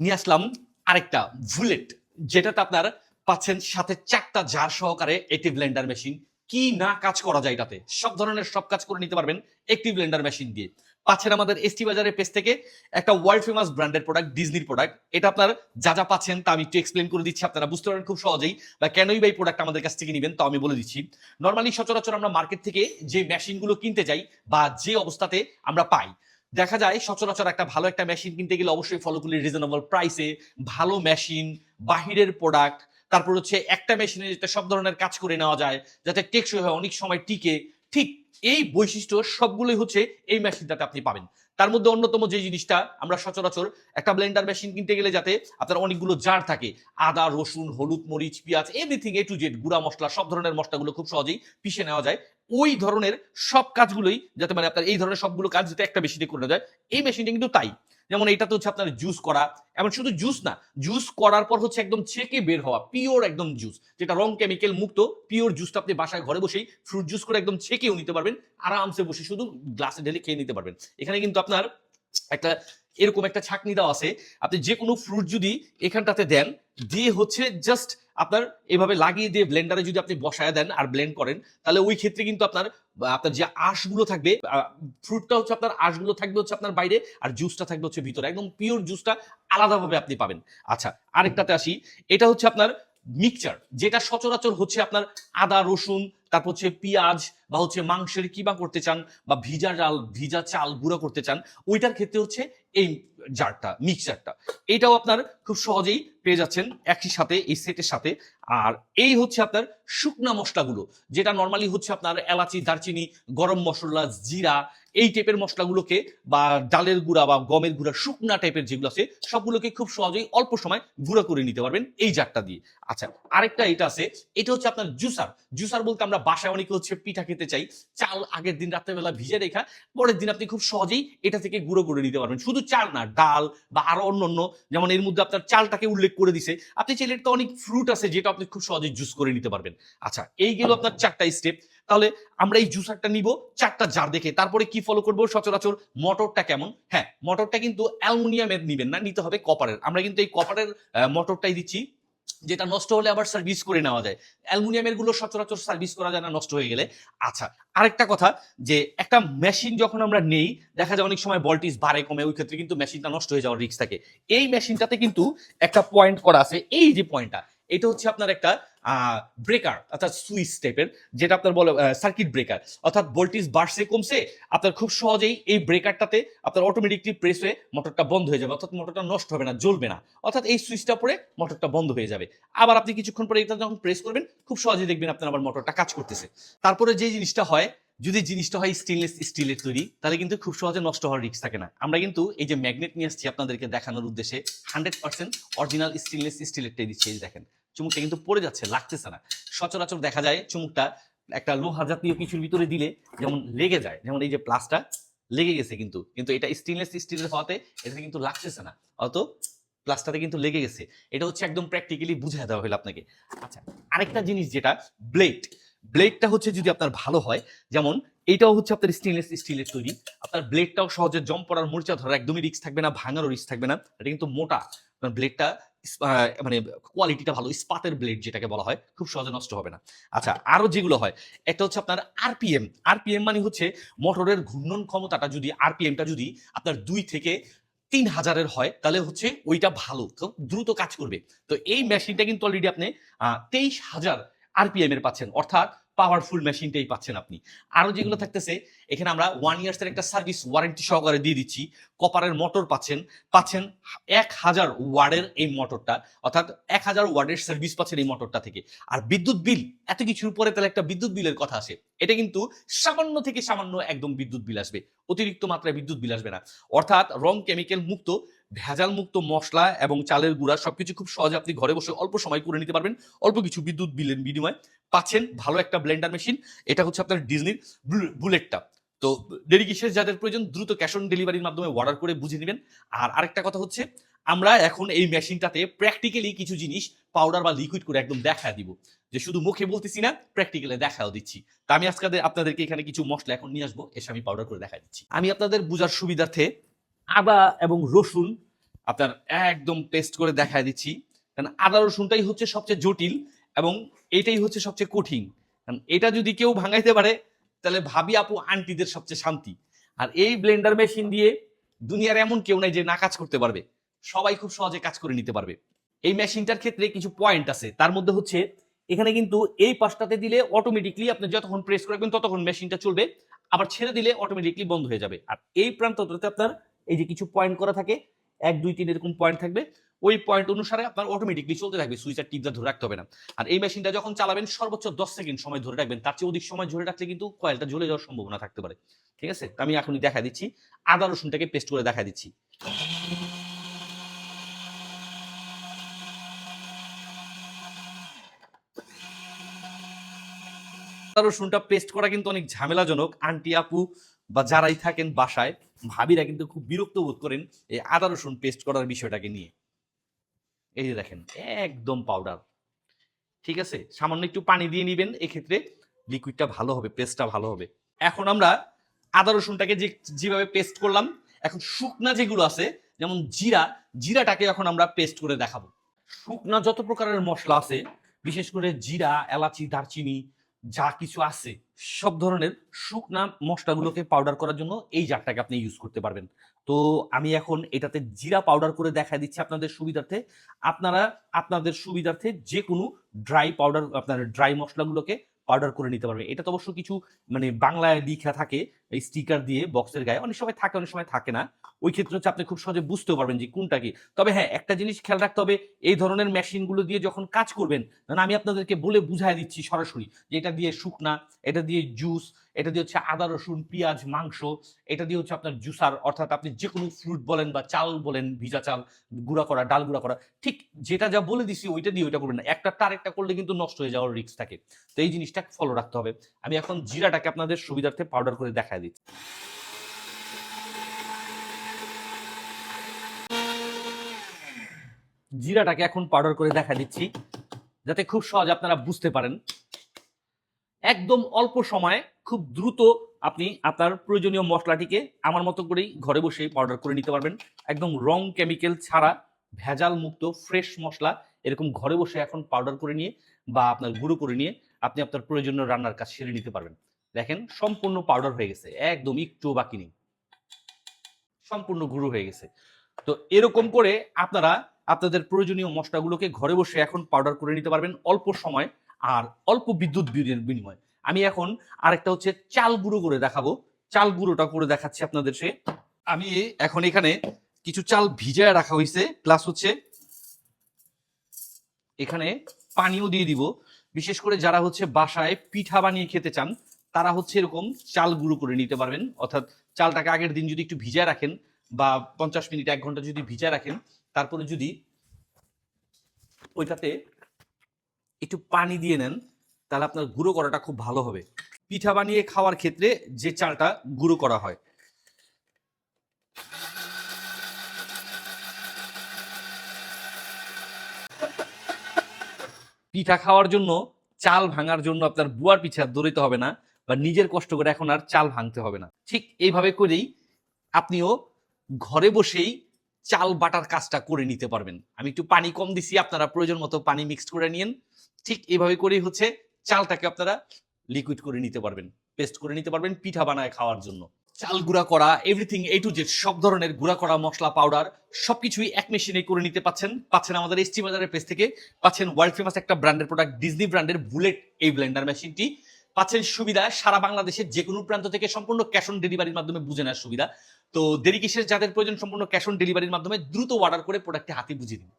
নিয়ে আসলাম আরেকটা বুলেট, যেটাতে আপনার পাচ্ছেন সাথে চারটা জার সহকারে একটি ব্লেন্ডার মেশিন কি না কাজ করা যায় এটাতে? সব ধরনের সব কাজ করে নিতে পারবেন একটি ব্লেন্ডার মেশিন দিয়ে। পাচ্ছেন আমাদের এসটি বাজারের পেজ থেকে একটা ওয়ার্ল্ড ফেমাস ব্র্যান্ডের প্রোডাক্ট ডিজনির প্রোডাক্ট এটা আপনার যা যা পাচ্ছেন তা আমি একটু এক্সপ্লেন করে দিচ্ছি, আপনারা বুঝতে পারেন খুব সহজেই বা কেনই বা এই প্রোডাক্ট আমাদের কাছ থেকে নেবেন, তো আমি বলে দিচ্ছি। নর্মালি সচরাচর আমরা মার্কেট থেকে যে মেশিনগুলো কিনতে যাই বা যে অবস্থাতে আমরা পাই দেখা যায় সচরাচর একটা ভালো একটা মেশিন কিনতে গেলে অবশ্যই ফলোগুলি রিজনেবল প্রাইসে ভালো মেশিন বাহিরের প্রোডাক্ট তারপর হচ্ছে একটা মেশিনে যাতে সব ধরনের কাজ করে নেওয়া যায়, যাতে টেকসই হয় অনেক সময় টিকে, ঠিক এই বৈশিষ্ট্য সবগুলোই হচ্ছে এই মেশিনটাতে আপনি পাবেন। তার মধ্যে অন্যতম যে জিনিসটা আমরা সচরাচর একটা ব্লেন্ডার মেশিন কিনতে গেলে যাতে আপনার অনেকগুলো জার থাকে, আদা, রসুন, হলুদ, মরিচ, পেঁয়াজ এভরিথিং এ টু জেড গুঁড়া মশলা, সব ধরনের মশলাগুলো খুব সহজেই পিষে নেওয়া যায় ওই ধরনের সব কাজগুলোই যাতে মানে আপনার এই ধরনের সবগুলো কাজ যাতে একটা মেশিনে করে যায়। এই মেশিনটা কিন্তু তাই। যেমন এটা তো হচ্ছে আপনার জুস করা। এমন শুধু জুস না জুস করার পর হচ্ছে একদম ছেঁকে বের হওয়া পিওর একদম জুস যেটা রং কেমিক্যাল মুক্ত পিওর জুসটা আপনি বাসায় ঘরে বসেই ফ্রুট জুস করে একদম ছেঁকেও নিতে পারবেন। আরামসে বসে শুধু গ্লাসে ঢেলে খেয়ে নিতে পারবেন। এখানে কিন্তু আপনার একটা এরকম একটা ছাকনি দেওয়া আছে। আপনি যে কোনো ফ্রুট যদি এখানটাতে দেন, দিয়ে হচ্ছে জাস্ট আপনার এভাবে লাগিয়ে দিয়ে ব্লেন্ডারে যদি আপনি বসায় দেন আর ব্লেন্ড করেন, তাহলে ওই ক্ষেত্রে কিন্তু আপনার আপনার যে আঁশগুলো থাকবে ফ্রুটটা হচ্ছে আপনার, আঁশগুলো থাকবে হচ্ছে আপনার বাইরে আর জুসটা থাকবে হচ্ছে ভিতরে। একদম পিওর জুসটা আলাদাভাবে আপনি পাবেন। আচ্ছা আরেকটাতে আসি। এটা হচ্ছে আপনার মিক্সচার যেটা সচরাচর হচ্ছে আপনার আদা, রসুন, তারপর হচ্ছে পেঁয়াজ বা হচ্ছে মাংসের কিমা করতে চান বা ভিজা ডাল, ভিজা চাল গুঁড়া করতে চান, ওইটার ক্ষেত্রে হচ্ছে এই জারটা মিক্সচারটা এটাও আপনার খুব সহজেই পেয়ে যাচ্ছেন একই সাথে এই সেটের সাথে। আর এই হচ্ছে আপনার শুকনা মশলাগুলো, যেটা নর্মালি হচ্ছে আপনার এলাচি, দারচিনি, গরম মশলা, জিরা, এই টাইপের মশলাগুলোকে বা ডালের গুঁড়া বা গমের গুঁড়া শুকনা টাইপের যেগুলো আছে, সবগুলোকে খুব সহজেই অল্প সময় গুঁড়া করে নিতে পারবেন এই জারটা দিয়ে। আচ্ছা আরেকটা এটা আছে, এটা হচ্ছে আপনার জুসার। জুসার বলতে আমরা বাসায় অনেকে হচ্ছে পিঠা খেতে চাই, চাল আগের দিন রাত্রেবেলা ভিজে রেখা, পরের দিন আপনি খুব সহজেই এটা থেকে গুঁড়ো করে নিতে পারবেন। শুধু চাল না, ডাল বা আরও অন্য অন্য যেমন এর মধ্যে আপনার চালটাকে উল্লেখ করে দিছে। আপনি চাইলে তো অনেক ফ্রুট আছে যেটা আপনি খুব সহজেই জুস করে নিতে পারবেন। আচ্ছা এই গেল আপনার চারটা স্টেপ তাহলে আমরা এই জুসারটা নিব, চারটা জার দেখে। তারপরে কি ফলো করব? সচরাচর মোটরটা কেমন? হ্যাঁ মোটরটা কিন্তু অ্যালুমিনিয়ামের নিবেন না, নিতে হবে কপারের আমরা কিন্তু এই কপারের মোটরটাই দিচ্ছি, যেটা নষ্ট হলে আবার সার্ভিস করে নেওয়া যায়। অ্যালুমিনিয়ামেরগুলো সচরাচর সার্ভিস করা যায় না, নষ্ট হয়ে গেলে। আচ্ছা আরেকটা কথা, যে একটা মেশিন যখন আমরা নেই, দেখা যায় অনেক সময় ভোল্টেজ বাড়ে, কমে, ওই ক্ষেত্রে কিন্তু মেশিনটা নষ্ট হয়ে যাওয়ার রিস্ক থাকে। এই মেশিনটাতে কিন্তু একটা পয়েন্ট করা আছে। এই যে পয়েন্টটা এটা হচ্ছে আপনার একটা ব্রেকার অর্থাৎ সুইচ টাইপের যেটা আপনার বলে সার্কিট ব্রেকার অর্থাৎ ভোল্টেজ বাড়ছে, কমছে, আপনার খুব সহজেই এই ব্রেকারটাতে আপনার অটোমেটিকলি প্রেস হয়ে মোটরটা বন্ধ হয়ে যাবে, অর্থাৎ মোটরটা নষ্ট হবে না, জ্বলবে না, অর্থাৎ এই সুইচটা পরে মোটরটা বন্ধ হয়ে যাবে। আবার আপনি কিছুক্ষণ পরে এটা যখন প্রেস করবেন, খুব সহজেই দেখবেন আপনার আবার মোটরটা কাজ করতেছে। তারপরে যে জিনিসটা হয় যদি জিনিসটা হয় স্টেনলেস স্টিলের তৈরি, তাহলে কিন্তু খুব সহজে নষ্ট হওয়ার রিস্ক থাকে না। আমরা কিন্তু এই যে ম্যাগনেট নিয়ে আসছি আপনাদেরকে দেখানোর উদ্দেশ্যে হান্ড্রেড পার্সেন্ট অরিজিনাল স্টেনলেস স্টিলেরটাই দিচ্ছি, এই দেখেন। চুমুকটা কিন্তু পড়ে যাচ্ছে, লাগতেছে না। সচরাচর দেখা যায় চুমুকটা একটা লোহা জাতীয় কিছুর ভিতরে দিলে যেমন লেগে যায়, যেমন এই যে প্লাসটা লেগে গেছে কিন্তু কিন্তু এটা স্টেনলেস স্টিলের হওয়াতে এটা কিন্তু লাগতেছে না। অত প্লাসটাতে কিন্তু লেগে গেছে। এটা হচ্ছে একদম প্র্যাকটিক্যালি বুঝিয়ে দেওয়া হলো আপনাকে। আচ্ছা আরেকটা জিনিস যেটা ব্লেড ব্লেডটা হচ্ছে যদি আপনার ভালো হয় যেমন এটাও হচ্ছে আপনার স্টেনলেস স্টিলের তৈরি। আপনার ব্লেডটাও সহজে জম পড়ার মরিচা ধরার একদমই রিস্ক থাকবে না ভাঙারও রিক্স থাকবে না। এটা কিন্তু মোটা। আপনার ব্লেডটা মানে কোয়ালিটিটা ভালো ইস্পাতের ব্লেড যেটাকে বলা হয় খুব সহজে নষ্ট হবে না। আচ্ছা আরও যেগুলো হয় একটা হচ্ছে আপনার আরপিএম আরপিএম মানে হচ্ছে মোটরের ঘূর্ণন ক্ষমতাটা যদি আরপিএমটা যদি আপনার দুই থেকে তিন হাজারের হয় তাহলে হচ্ছে ওইটা ভালো খুব দ্রুত কাজ করবে। তো এই মেশিনটা কিন্তু অলরেডি আপনি তেইশ হাজার আরপিএম এর পাচ্ছেন, অর্থাৎ পাওয়ারফুল মেশিনটাই পাচ্ছেন আপনি। আরও যেগুলো থাকতেছে, এখানে আমরা ওয়ান ইয়ার্স এর একটা সার্ভিস ওয়ারেন্টি সহকারে দিয়ে দিচ্ছি কপারের মোটর পাচ্ছেন পাচ্ছেন এক হাজার ওয়ার্ডের এই মোটরটা অর্থাৎ এক হাজার ওয়ার্ডের সার্ভিস পাচ্ছেন এই মোটরটা থেকে। আর বিদ্যুৎ বিল, এত কিছুর পরে তাহলে একটা বিদ্যুৎ বিলের কথা আসে এটা কিন্তু সামান্য থেকে সামান্য একদম বিদ্যুৎ বিল আসবে, অতিরিক্ত মাত্রায় বিদ্যুৎ বিল আসবে না। অর্থাৎ রং কেমিক্যাল মুক্ত ভেজাল মুক্ত মশলা এবং চালের গুঁড়া সবকিছু খুব সহজে আপনি ঘরে বসে অল্প সময় করে নিতে পারবেন। অল্প কিছু বিদ্যুৎ বিলের বিনিময়ে। পাচ্ছেন ভালো একটা ব্লেন্ডার মেশিন। এটা হচ্ছে আপনার ডিজনির বুলেটটা। তো ডেডিকেশন যাদের প্রয়োজন দ্রুত ক্যাশ অন ডেলিভারির মাধ্যমে অর্ডার করে বুঝে নেবেন। আর আরেকটা কথা হচ্ছে, আমরা এখন এই মেশিনটাতে প্র্যাকটিক্যালি কিছু জিনিস, পাউডার বা লিকুইড করে একদম দেখা দিব। যে শুধু মুখে বলতেছি না, প্র্যাকটিক্যালি দেখাও দিচ্ছি। তা আমি আজকে আপনাদেরকে এখানে কিছু মশলা এখন নিয়ে আসব, এসে আমি পাউডার করে দেখা দিচ্ছি। আমি আপনাদের বোঝার সুবিধার্থে আদা এবং রসুন আপনার একদম টেস্ট করে দেখায় দিচ্ছি। কারণ আদা রসুনটাই হচ্ছে সবচেয়ে জটিল এবং এটাই হচ্ছে সবচেয়ে কঠিন। কারণ এটা যদি কেউ ভাঙাইতে পারে, তাহলে ভাবি আপু আন্টিদের সবচেয়ে শান্তি। আর এই ব্লেন্ডার মেশিন দিয়ে দুনিয়ার এমন কেউ নাই যে না কাজ করতে পারবে। সবাই খুব সহজে কাজ করে নিতে পারবে। এই মেশিনটার ক্ষেত্রে কিছু পয়েন্ট আছে। তার মধ্যে হচ্ছে, এখানে কিন্তু এই পাশটাতে দিলে অটোমেটিকলি আপনি যতক্ষণ প্রেস করবেন ততক্ষণ মেশিনটা চলবে। আবার ছেড়ে দিলে অটোমেটিকলি বন্ধ হয়ে যাবে। আর এই প্রান্তটাতে আপনার এই যে কিছু পয়েন্ট করা থাকে, এক, দুই, তিন এরকম পয়েন্ট থাকবে। ওই পয়েন্ট অনুসারে আপনার অটোমেটিকলি চলতে থাকবে সুইচ আর টিপটা ধরে রাখতে হবে না। আর এই মেশিনটা যখন চালাবেন, সর্বোচ্চ দশ সেকেন্ড সময় ধরে রাখবেন। তার চেয়ে অধিক সময় ধরে রাখলে কিন্তু কয়েলটা জ্বলে যাওয়ার সম্ভাবনা থাকতে পারে। ঠিক আছে? আমি এখনই দেখা দিচ্ছি। আদা রসুনটাকে পেস্ট করে দেখা দিচ্ছি। আদা রসুনটা পেস্ট করা কিন্তু অনেক ঝামেলাজনক। আন্টি আপু বা যারাই থাকেন বাসায় ভাবিরা কিন্তু খুব বিরক্ত বোধ করেন এই আদা রসুন পেস্ট করার বিষয়টাকে নিয়ে। এই যে দেখেন, একদম পাউডার ঠিক আছে? সামান্য একটু পানি দিয়ে নিবেন, এক্ষেত্রে লিকুইডটা ভালো হবে পেস্টটা ভালো হবে। এখন আমরা আদা রসুনটাকে যে, যেভাবে পেস্ট করলাম, এখন শুকনা যেগুলো আছে, যেমন জিরা, জিরাটাকে এখন আমরা পেস্ট করে দেখাবো। শুকনা যত প্রকারের মশলা আছে, বিশেষ করে জিরা, এলাচি, দারচিনি যা কিছু আছে, সব ধরনের শুকনা মশলাগুলোকে পাউডার করার জন্য এই জারটাকে আপনি ইউজ করতে পারবেন। তো আমি এখন এটাতে জিরা পাউডার করে দেখা দিচ্ছি আপনাদের সুবিধার্থে। আপনারা আপনাদের সুবিধার্থে যে কোনো ড্রাই পাউডার আপনার ড্রাই মশলাগুলোকে পাউডার করে নিতে পারবে এটা তো অবশ্য কিছু মানে বাংলায় লিখা থাকে এই স্টিকার দিয়ে বক্সের গায়ে অনেক সময় থাকে, অনেক সময় থাকে না। ওই ক্ষেত্রে হচ্ছে আপনি খুব সহজে বুঝতেও পারবেন যে কোনটা কি। তবে হ্যাঁ একটা জিনিস খেয়াল রাখতে হবে, এই ধরনের মেশিনগুলো দিয়ে যখন কাজ করবেন না আমি আপনাদেরকে বলে বুঝাই দিচ্ছি সরাসরি যে এটা দিয়ে শুকনা, এটা দিয়ে জুস এটা দিয়ে হচ্ছে আদা, রসুন, পেঁয়াজ, মাংস, এটা দিয়ে হচ্ছে আপনার জুসার অর্থাৎ আপনি যে কোনো ফ্রুট বলেন বা চাল বলেন, ভিজা চাল, গুঁড়া করা, ডাল গুঁড়া করা, ঠিক যেটা যা বলে দিছি ওইটা দিয়ে ওইটা করবেন না। একটা তার একটা করলে কিন্তু নষ্ট হয়ে যাওয়ার রিস্ক থাকে। তো এই জিনিসটা ফলো রাখতে হবে। আমি এখন জিরাটাকে আপনাদের সুবিধার্থে পাউডার করে দেখায় দিচ্ছি। জিরাটাকে এখন পাউডার করে দেখা দিচ্ছি, যাতে খুব সহজ আপনারা বুঝতে পারেন। একদম অল্প সময়ে খুব দ্রুত আপনি আপনার প্রয়োজনীয় মশলাটিকে আমার মতো করেই ঘরে বসেই পাউডার করে নিতে পারবেন। একদম রং কেমিক্যাল ছাড়া ভেজাল মুক্ত ফ্রেশ মশলা এরকম ঘরে বসে এখন পাউডার করে নিয়ে বা আপনার গুঁড়ো করে নিয়ে আপনি আপনার প্রয়োজনীয় রান্নার কাজ সেরে নিতে পারবেন। দেখেন, সম্পূর্ণ পাউডার হয়ে গেছে। একদম একটু বাকি নেই। সম্পূর্ণ গুঁড়ো হয়ে গেছে। তো এরকম করে আপনারা আপনাদের প্রয়োজনীয় মশলাগুলোকে ঘরে বসে এখন পাউডার করে নিতে পারবেন অল্প সময় আর অল্প বিদ্যুৎ বিনিময়। আমি এখন আরেকটা হচ্ছে চাল গুঁড়ো করে দেখাবো। চাল গুঁড়োটা করে দেখাচ্ছি আপনাদের সে। আমি এখন এখানে কিছু চাল ভিজায় রাখা হয়েছে প্লাস হচ্ছে এখানে পানিও দিয়ে দিব। বিশেষ করে যারা হচ্ছে বাসায় পিঠা বানিয়ে খেতে চান তারা হচ্ছে এরকম চাল গুঁড়ো করে নিতে পারবেন। অর্থাৎ চালটাকে আগের দিন যদি একটু ভিজায় রাখেন বা পঞ্চাশ মিনিট, এক ঘণ্টা যদি ভিজায় রাখেন, তারপরে যদি ওইটাতে একটু পানি দিয়ে নেন, তাহলে আপনার গুঁড়ো করাটা খুব ভালো হবে। পিঠা বানিয়ে খাওয়ার ক্ষেত্রে যে চালটা গুঁড়ো করা হয়। পিঠা খাওয়ার জন্য, চাল ভাঙার জন্য আপনার বুয়ার পিঠা দৌড়িতে হবে না। বা নিজের কষ্ট করে এখন আর চাল ভাঙতে হবে না। ঠিক এইভাবে করেই আপনিও ঘরে বসেই চাল বাটার কাজটা করে নিতে পারবেন। আমি একটু পানি কম দিছি, আপনারা প্রয়োজন মতো পানি মিক্সড করে নিন ঠিক এইভাবে করেই হচ্ছে চালটাকে আপনারা লিকুইড করে নিতে পারবেন পেস্ট করে নিতে পারবেন পিঠা বানায় খাওয়ার জন্য। চাল গুঁড়া করা এভরিথিং এ টু জেড সব ধরনের গুঁড়া করা মশলা পাউডার সবকিছুই এক মেশিনে করে নিতে পাচ্ছেন। পাচ্ছেন আমাদের এসটি বাজারের পেজ থেকে, পাচ্ছেন ওয়ার্ল্ড ফেমাস একটা ব্র্যান্ডের প্রোডাক্ট ডিজনি ব্র্যান্ডের বুলেট এই ব্লেন্ডার মেশিনটি পাচ্ছেন সুবিধা সারা বাংলাদেশের যে কোনো প্রান্ত থেকে সম্পূর্ণ ক্যাশ অন ডেলিভারির মাধ্যমে বুঝে নেওয়ার সুবিধা। তো দেরি কিসের? যাদের প্রয়োজন সম্পূর্ণ ক্যাশ অন ডেলিভারির মাধ্যমে দ্রুত অর্ডার করে প্রোডাক্টটি হাতে বুঝিয়ে দিন